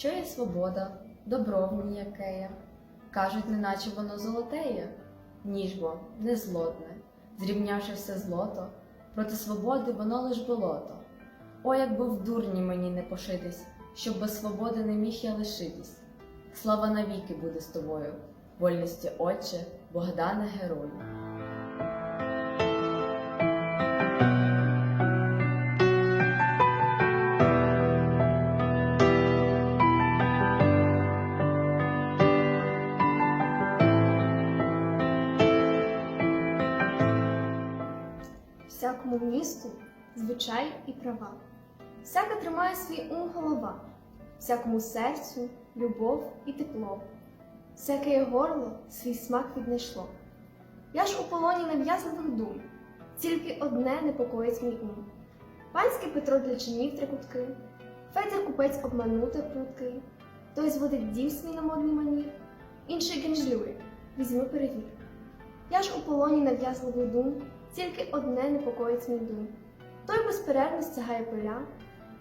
Що є свобода, добро в ній якеє? Кажуть, неначе воно золотеє, ніж бо не злотне, зрівнявши все злото, проти свободи воно лиш болото. О, якби в дурні мені не пошитись, щоб без свободи не міг я лишитись. Слава навіки буде з тобою, вольності Отче, Богдане герою. Всякому місту звичай і права. Всяка тримає свій ум голова, всякому серцю любов і тепло, всяке горло свій смак віднайшло. Я ж у полоні нав'язливих дум, тільки одне непокоїть мій ум. Панський Петро для чинів три кутки, Федір купець обманути пруткий, той зводить дім свій на модний манір, інший генжлює, візьми перевір. Я ж у полоні нав'язливих дум, тільки одне непокоїть мій дум. Той безперервно стягає поля,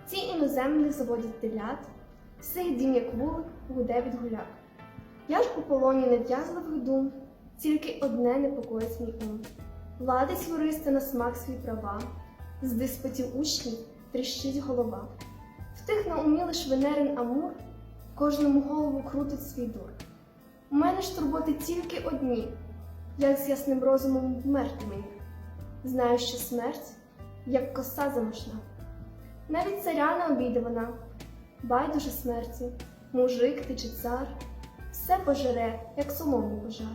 ці іноземних заводять телят, всіх дім, як вулик, гуде від гуляк. Я ж у полоні нав'язливих дум, тільки одне непокоїть мій ум. Владить юриста на смак свій права, з диспутів учнів тріщить голова. В тих на лиш Венерин Амур, кожному голову крутить свій дур. У мене ж турботи тільки одні, як з ясним розумом вмерти мені. Знаю, що смерть, як коса замашна. Навіть царя не обійде вона, байдуже смерті, мужик ти чи цар, все пожере, як солому пожар.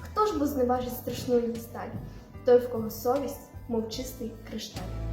Хто ж бо зневажить страшну її сталь, той, в кого совість, мов чистий кришталь.